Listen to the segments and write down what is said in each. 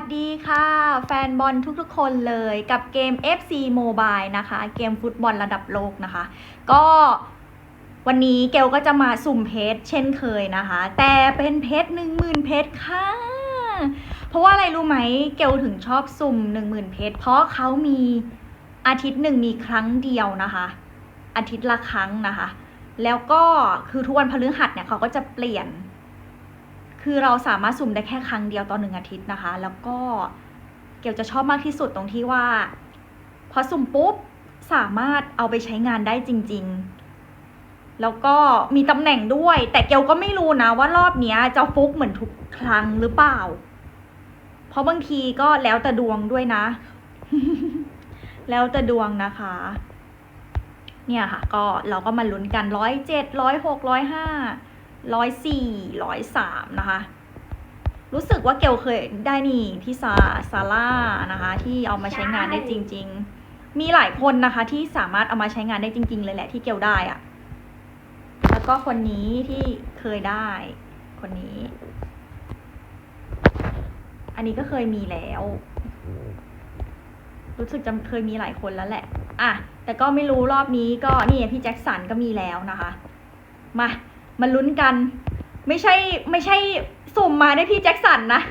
สดีค่ะ แฟนบอลทุกๆคนเลยกับเกม FC Mobile นะคะ เกมฟุตบอลระดับโลกนะคะ ก็วันนี้เกลก็จะมาสุ่มเพชรเช่นเคยนะคะ แต่เป็นเพชรหนึ่งหมื่นเพชรค่ะ เพราะว่าอะไรรู้ไหมเกลถึงชอบสุ่มหนึ่งหมื่นเพชรเพราะเขามีอาทิตย์หนึ่งมีครั้งเดียวนะคะ อาทิตย์ละครั้งนะคะ แล้วก็คือทุกวันพฤหัสเนี่ยเขาก็จะเปลี่ยน คือเราสามารถสุ่มได้แค่ครั้งเดียวต่อหนึ่งอาทิตย์นะคะ แล้วก็เกลจะชอบมากที่สุดตรงที่ว่า พอสุ่มปุ๊บสามารถเอาไปใช้งานได้จริง ๆ แล้วก็มีตำแหน่งด้วย แต่เกลก็ไม่รู้นะว่ารอบนี้จะฟุกเหมือนทุกครั้งหรือเปล่า เพราะบางทีก็แล้วแต่ดวงด้วยนะ แล้วแต่ดวงนะคะ เนี่ยค่ะ ก็เราก็มาลุ้นกันร้อยเจ็ดร้อยหกร้อยห้า ร้อยสี่ร้อยสามนะคะ รู้สึกว่าเกลเคยได้นี่พี่ซาซาร่านะคะ ที่เอามาใช้งานได้จริง ๆ มีหลายคนนะคะ ที่สามารถเอามาใช้งานได้จริง ๆ เลยแหละที่เกลได้อะแล้วก็คนนี้ที่เคยได้ คนนี้ อันนี้ก็เคยมีแล้วรู้สึกจะเคยมีหลายคนแล้วแหละ อะ แต่ก็ไม่รู้รอบนี้ก็นี่พี่แจ็คสันก็มีแล้วนะคะ มา มาลุ้นกัน ไม่ใช่ไม่ใช่สุ่มมาได้พี่แจ็คสันนะ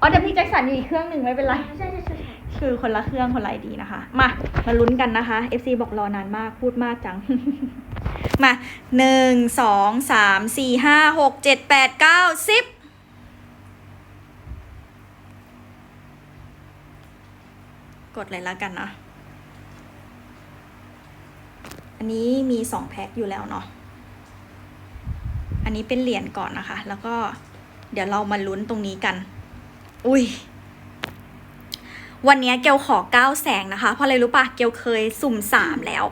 อ๋อแต่พี่แจ็คสันอยู่อีกเครื่องหนึ่งไม่เป็นไรใช่ใช่ใช่ใช่คือคนละเครื่องคนละไอดีนะคะ มามาลุ้นกันนะคะ FC บอกรอนานมากพูดมากจัง มาหนึ่งสองสามสี่ห้าหกเจ็ดแปดเก้าสิบกดเลยแล้วกันนะ อันนี้มีสองแพ็คอยู่แล้วเนาะ อันนี้เป็นเหรียญก่อนนะคะ แล้วก็เดี๋ยวเรามาลุ้นตรงนี้กัน อุ้ย วันนี้เกลขอเก้าแสงนะคะ เพราะอะไรรู้ปะเกลเคยสุ่มสามแล้ว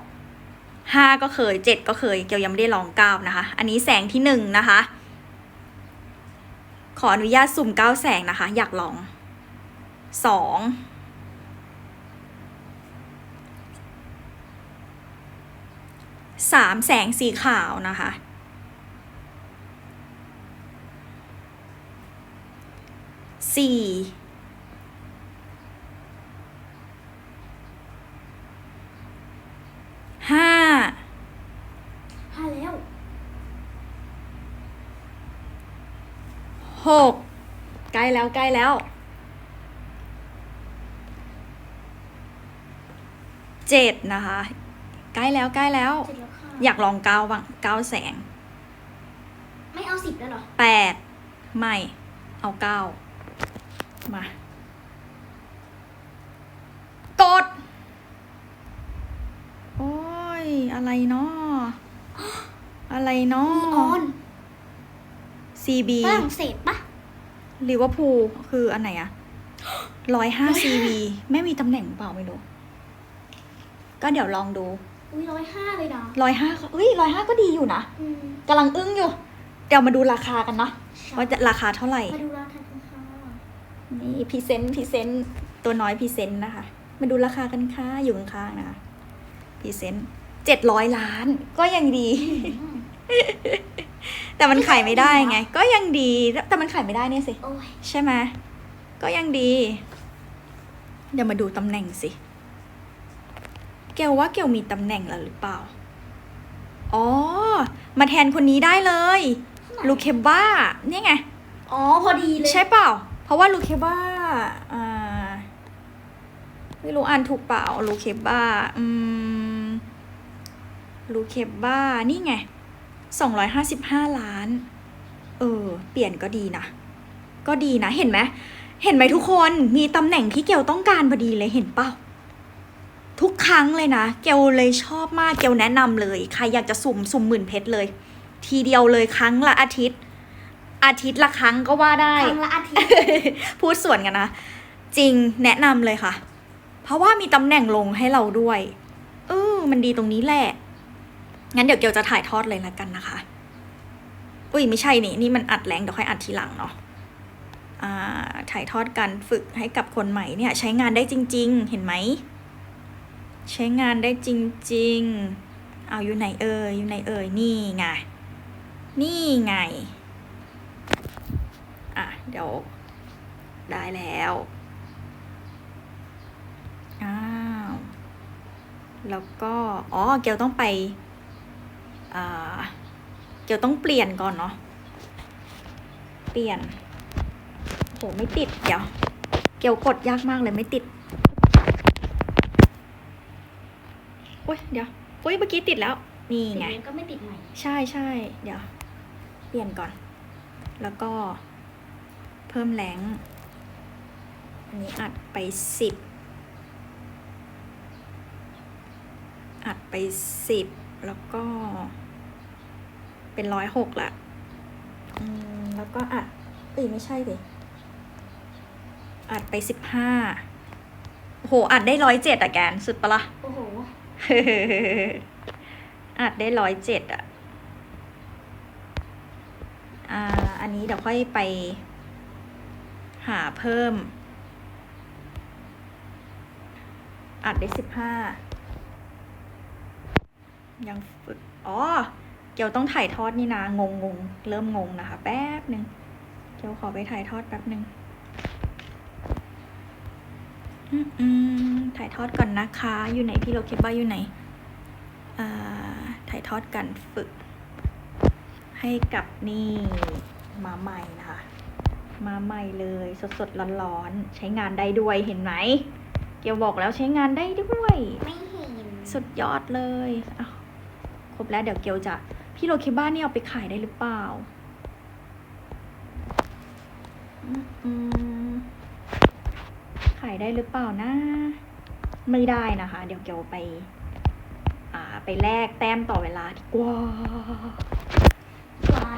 ห้าก็เคยเจ็ดก็เคย เกลยังไม่ได้ลองเก้านะคะ อันนี้แสงที่หนึ่งนะคะ ขออนุญาตสุ่มเก้าแสงนะคะ อยากลองสองสามแสงสีขาวนะคะ สี่ห้าห้าแล้วหกใกล้แล้วใกล้แล้วเจ็ดนะคะ ใกล้แล้วใกล้แล้ว เจ็ดแล้วค่ะอยากลองเก้าบ้างเก้าแสงไม่เอาสิบแล้วเหรอ แปดไม่ เอาเก้า มา กด โอ้ย อะไรเนาะอะไรเนาะมีออน CB ฝรั่งเศสปะลิเวอร์พูลคืออันไหนอะร้อยห้า CV ไม่มีตำแหน่งเปล่าไม่รู้ ก็เดี๋ยวลองดู อุ้ยร้อยห้าเลยนะร้อยห้าเอ้ยร้อยห้าก็ดีอยู่นะอืมกำลังอึ้งอยู่ เดี๋ยวมาดูราคากันนะว่าจะราคาเท่าไหร่ มาดูราคากันค่ะ นี่พรีเซนต์พรีเซนต์ตัวน้อยพรีเซนต์นะคะ มาดูราคากันค่ะอยู่ข้างๆนะคะพรีเซนต์เจ็ดร้อยล้าน ก็ยังดี แต่มันขายไม่ได้ไง ก็ยังดีแต่มันขายไม่ได้เนี่ยสิ โอ้ยใช่ไหมก็ยังดี เดี๋ยวมาดูตำแหน่งสิ เกลว่าเกลมีตำแหน่งแล้วหรือเปล่า อ๋อ มาแทนคนนี้ได้เลย ลูเคบ้า เนี่ยไง อ๋อ พอดีเลย ใช่เปล่าเพ ราะว่าลูเคบ้าอ่าไม่รู้อ่านถูกเปล่าลูเคบ้าอืมลูเคบ้านี่ไงสองร้อยห้าสิบห้าล้าน เออ เปลี่ยนก็ดีนะ ก็ดีนะ เห็นไหม เห็นไหมทุกคน มีตำแหน่งที่เกลต้องการพอดีเลยเห็นเปล่า ทุกครั้งเลยนะ เกลเลยชอบมาก เกลแนะนำเลย ใครอยากจะสุ่มสุ่มหมื่นเพชรเลย ทีเดียวเลยครั้งละอาทิตย์ อาทิตย์ละครั้งก็ว่าได้ ครั้งละอาทิตย์ พูดส่วนกันนะ จริงแนะนำเลยค่ะ เพราะว่ามีตำแหน่งลงให้เราด้วย เออ มันดีตรงนี้แหละ งั้นเดี๋ยวเกียวจะถ่ายทอดเลยละกันนะคะ อุ้ยไม่ใช่นี่นี่มันอัดแรงเดี๋ยวค่อยอัดทีหลังเนาะอ่าถ่ายทอดการฝึกให้กับคนใหม่เนี่ย ใช้งานได้จริง ๆ เห็นไหม ใช้งานได้จริง ๆ เอาอยู่ไหนเอ่ยอยู่ไหนเอ่ยนี่ไง นี่ไงอะ เดี๋ยวได้แล้วอ้าวแล้วก็อ๋อเกียวต้องไปเกียวต้องเปลี่ยนก่อนเนาะเปลี่ยนโหไม่ติดเดี๋ยว เกียวกดยากมากเลยไม่ติดโอ้ยเดี๋ยวโอ้ยเมื่อกี้ติดแล้วนี่ไงก็ไม่ติดใหม่ใช่ใช่เดี๋ยว เปลี่ยนก่อน แล้วก็ เพิ่มแรงค์อันนี้อัดไปสิบอัดไปสิบแล้วก็ เป็นร้อยหกละอืมแล้วก็อัดเอ้ยไม่ใช่ดิอัดไปสิบห้าโหอัดได้ร้อยเจ็ดอะแกนสุดปะละโอ้โหอัดได้ร้อยเจ็ดอะอ่า อันนี้เดี๋ยวค่อยไป หาเพิ่ม อัดได้สิบห้ายังฝึก อ๋อ เกียวต้องถ่ายทอดนี่นะ งงงๆเริ่มงงนะคะ แป๊บหนึ่งเกียวขอไปถ่ายทอดแป๊บหนึ่งอืมถ่ายทอดก่อนนะคะ อยู่ไหนพี่โลคิดว่าอยู่ไหน อ่า ถ่ายทอดการฝึก ให้กับนี่มาใหม่นะคะ มาใหม่เลยสดสดร้อนร้อนๆใช้งานได้ด้วยเห็นไหม เกียวบอกแล้วใช้งานได้ด้วย ไม่เห็น สุดยอดเลยอ้าวครบแล้วเดี๋ยวเกียวจะพี่โลคิบ้านี่เอาไปขายได้หรือเปล่าอืมอืมขายได้หรือเปล่านะ ไม่ได้นะคะ เดี๋ยวเกียวไป อ่าไปแลกแต้มต่อเวลาดีกว่าว้า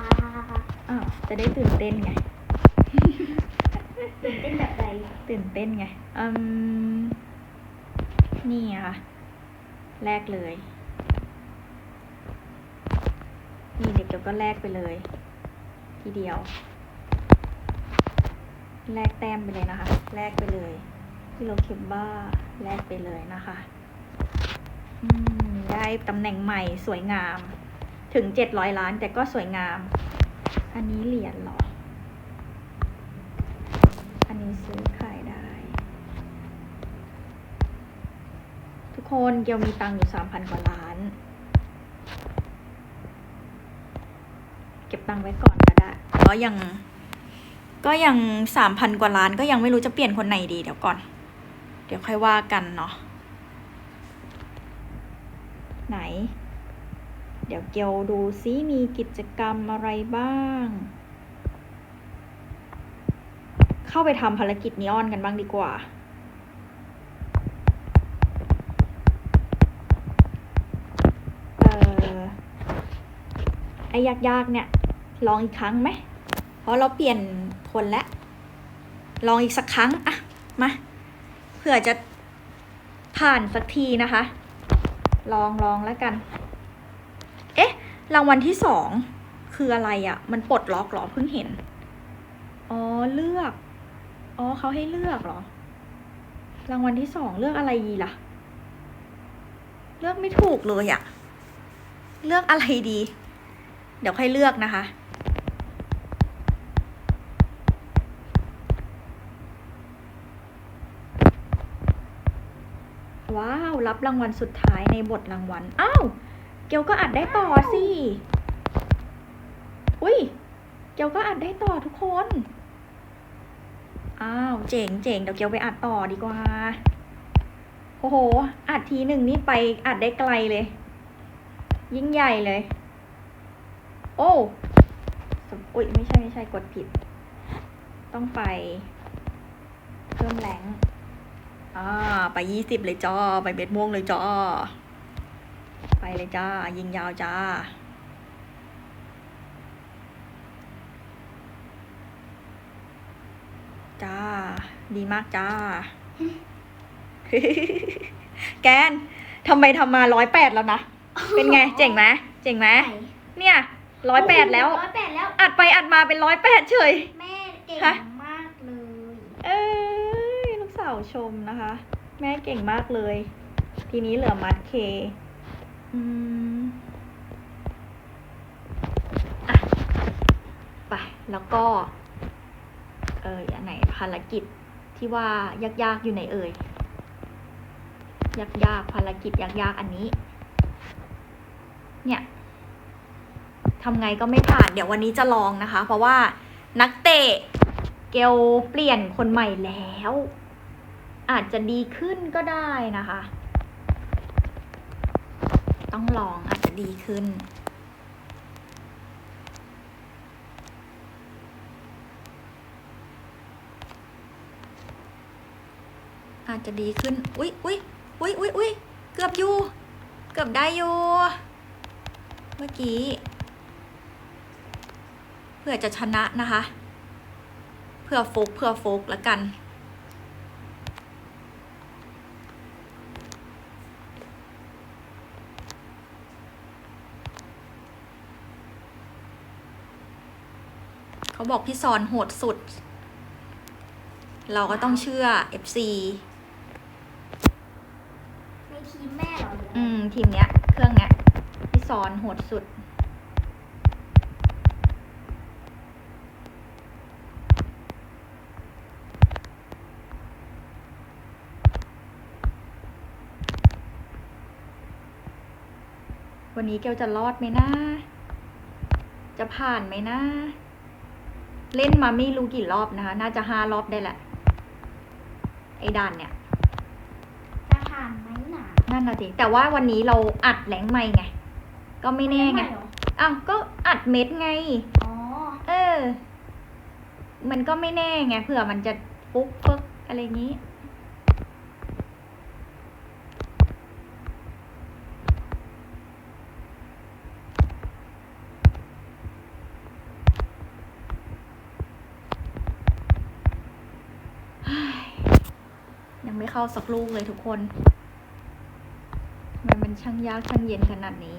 อ้าวจะได้ตื่นเต้นไง ตื่นเต้นแบบใดตื่นเต้นไง อืม นี่อะค่ะแลกเลย นี่เด็กเดี๋ยวก็แลกไปเลย ทีเดียว แลกแต้มไปเลยนะคะ แลกไปเลยที่โลคิมบ้าแลกไปเลยนะคะได้ตำแหน่งใหม่สวยงาม ถึงเจ็ดร้อยล้านแต่ก็สวยงาม อันนี้เหรียญหรอ อันนี้ซื้อขายได้ ทุก คนเกียวมีตังค์อยู่สามพันกว่าล้าน เก็บตังค์ไว้ก่อนก็ได้ ก็ยัง ก็ยังสามพันกว่าล้าน ก็ยังไม่รู้จะเปลี่ยนคนไหนดีเดี๋ยวก่อน เดี๋ยวค่อยว่ากันเนาะไหน เดี๋ยวเกียวดูซิมีกิจกรรมอะไรบ้าง เข้าไปทำภารกิจนีออนกันบ้างดีกว่า เออ ไอ้ยากๆเนี่ย ลองอีกครั้งไหม เพราะเราเปลี่ยนคนแล้ว ลองอีกสักครั้งอะมา เผื่อจะผ่านสักทีนะคะ ลองลองแล้วกัน เอ๊ะ รางวัลที่สองคืออะไรอะ่ะ มันปลดล็อกหรอเพิ่งเห็น อ๋อ เลือก อ๋อเขาให้เลือกหรอ รางวัลที่สองเลือกอะไรดีล่ะ เลือกไม่ถูกเลยอะเลือกอะไรดี เดี๋ยวค่อยเลือกนะคะ ว้าว รับรางวัลสุดท้ายในบทรางวัล อ้าว เกียวก็อัดได้ต่อสิ อุ้ย เกียวก็อัดได้ต่อทุกคน อ้าว เจ๋งเจ๋งเดี๋ยวเกียวไปอัดต่อดีกว่า โอ้โห อัดทีหนึ่งนี่ไปอัดได้ไกลเลย ยิ่งใหญ่เลย โอ้สมอุ้ยไม่ใช่ไม่ใช่กดผิด ต้องไป เพิ่มแรงค์อ่าไปยี่สิบเลยจ้าไปเบ็ดม่วงเลยจ้าไปเลยจ้า ยิงยาวจ้าจ้า ดีมากจ้า แกนทำไมทำมาร้อยแปดแล้วนะ เป็นไง เจ๋งไหมเจ๋งไหมไหนเนี่ย ร้อยแปดแล้ว ร้อยแปดแล้ว อัดไปอัดมาเป็นร้อยแปดเฉย แม่เก่งฮะมากเลย เอ้ยลูกสาวชมนะคะ แม่เก่งมากเลย ทีนี้เหลือมัดเค อืมอะไปแล้วก็ เอออันไหนภารกิจที่ว่ายากๆอยู่ไหนเอ่ยยากยากๆภารกิจยากยากๆอันนี้ เนี่ย ทำไงก็ไม่ผ่าน เดี๋ยววันนี้จะลองนะคะ เพราะว่านักเตะเกลเปลี่ยนคนใหม่แล้ว อาจจะดีขึ้นก็ได้นะคะ ต้องลองอาจจะดีขึ้นอาจจะดีขึ้น อุ๊ยอุ๊ยอุ๊ยอุ๊ยอุ๊ยเกือบอยู่ เกือบได้อยู่ เมื่อกี้ เพื่อจะชนะนะคะ เพื่อโฟกเพื่อโฟกแล้วกัน เขาบอกพี่ซอนโหดสุด เราก็ต้องเชื่อ FC ในทีมแม่เหรอหรืออะไรอืม ทีมเนี้ย เครื่องเนี้ยพี่ซอนโหดสุด วันนี้เกลจะรอดไหมนะ จะผ่านไหมนะ เล่นมาไม่รู้กี่รอบนะคะ น่าจะห้ารอบได้แหละ ไอ้ด่านเนี่ย จะผ่านไหมหนานั่นน่ะสิแต่ว่าวันนี้เราอัดแหลงไม่ไง ก็ไม่แน่ไงเหรออ้าวก็อัดเม็ดไง อ๋อ เออ มันก็ไม่แน่ไงเผื่อมันจะปุ๊กปึ๊กอะไรอย่างนี้ เฮ้ยยังไม่ เข้าสักลูกเลยทุกคน มันมันช่างยากช่างเย็นขนาดนี้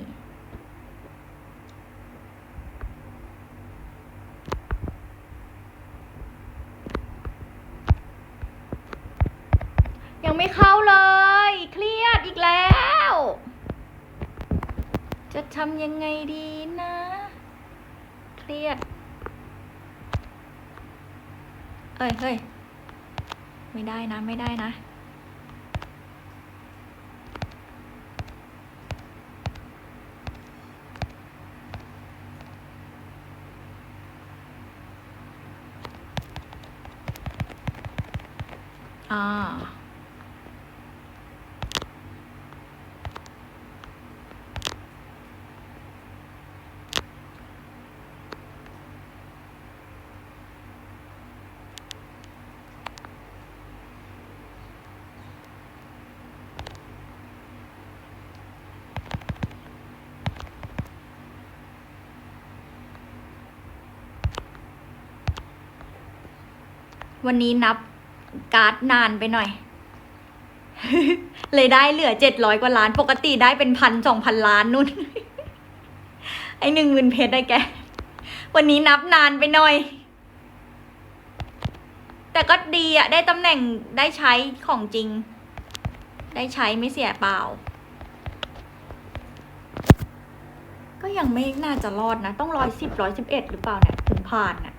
ยังไม่เข้าเลย เครียดอีกแล้ว จะทำยังไงดีนะ เครียด เอ้ยเฮ้ยไม่ได้นะ ไม่ได้นะ อ่า วันนี้นับการ์ดนานไปหน่อย เลยได้เหลือเจ็ดร้อยกว่าล้าน ปกติได้เป็นพันสองพันล้านนู่น ไอหนึ่งหมื่นเพชรได้แก วันนี้นับนานไปหน่อย แต่ก็ดีอะได้ตำแหน่งได้ใช้ของจริง ได้ใช้ไม่เสียเปล่า ก็ยังไม่น่าจะรอดนะ ต้องร้อยสิบร้อยสิบเอ็ดหรือเปล่าเนี่ยถึงผ่านน่ะ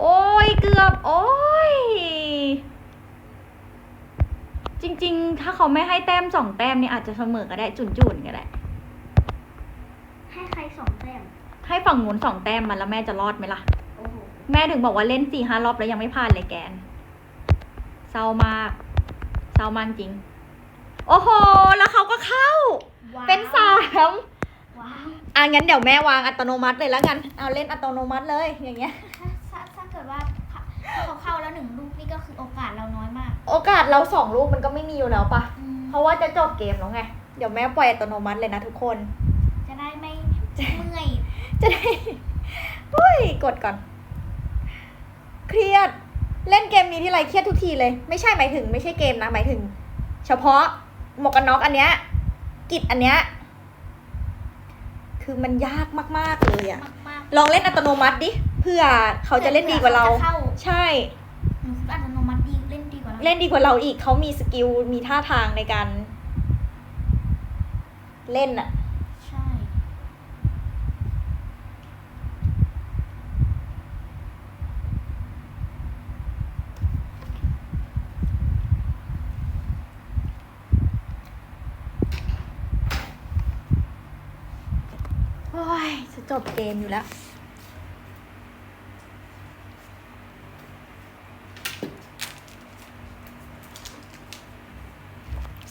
โอ้ยเกือบ โอ้ย จริง ๆ ถ้าเขาไม่ให้แต้มสองแต้มนี่อาจจะเสมอก็ได้จุนจุนๆก็ได้ ให้ใครสองแต้มให้ฝั่งนู้นสองแต้มมาแล้วแม่จะรอดไหมล่ะ โอ้โหแม่ถึงบอกว่าเล่นสี่ห้ารอบแล้วยังไม่ผ่านเลยแกน เศร้ามาก เศร้ามากจริง โอ้โห แล้วเขาก็เข้า ว้าวเป็นสามว้าว อะงั้นเดี๋ยวแม่วางอัตโนมัติเลยแล้วกัน เอาเล่นอัตโนมัติเลยอย่างเงี้ย ถ้าถ้าถ้าเกิดว่า ถ้าเขาเข้าแล้วหนึ่งลูกนี่ก็คือโอกาสเราน้อยมาก โอกาสเราสองลูกมันก็ไม่มีอยู่แล้วปะอืมเพราะว่าจะจบเกมแล้วไง เดี๋ยวแม่ปล่อยอัตโนมัติเลยนะทุกคนเมื่อย จะได้ เฮ้ย กดก่อน เครียด เล่นเกมนี้ที่ไรเครียดทุกทีเลย ไม่ใช่หมายถึง ไม่ใช่เกมนะ หมายถึง เฉพาะหมวกกันน็อกอันเนี้ย กิจอันเนี้ย คือมันยากมาก ๆ เลยอะมากลองเล่นอัตโนมัติดิ เพื่อๆเขาจะเล่นดีกว่าเราจะเข้าใช่ หนูอัตโนมัติดีเล่นดีกว่าเราเล่นดีกว่าเราอีกเขามีสกิลมีท่าทางในการ เล่นอะใช่โอ้ยจะจบเกมอยู่แล้ว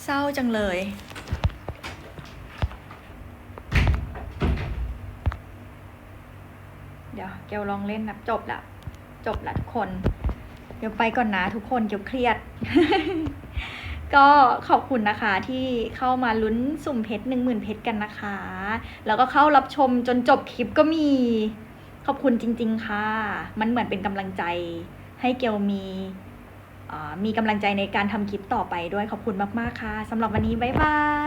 เศร้า จังเลย เดี๋ยวเกียวลองเล่นนะจบละจบละทุกคน เดี๋ยวไปก่อนนะทุกคนเกียวเครียด ก็ขอบคุณนะคะที่เข้ามาลุ้นสุ่มเพชรหนึ่งหมื่นเพชรกันนะคะ แล้วก็เข้ารับชมจนจบคลิปก็มี ขอบคุณจริง ๆ ค่ะ มันเหมือนเป็นกำลังใจให้เกลมี มีกำลังใจในการทำคลิปต่อไปด้วยขอบคุณมาก ๆ ค่ะสำหรับวันนี้บ๊ายบาย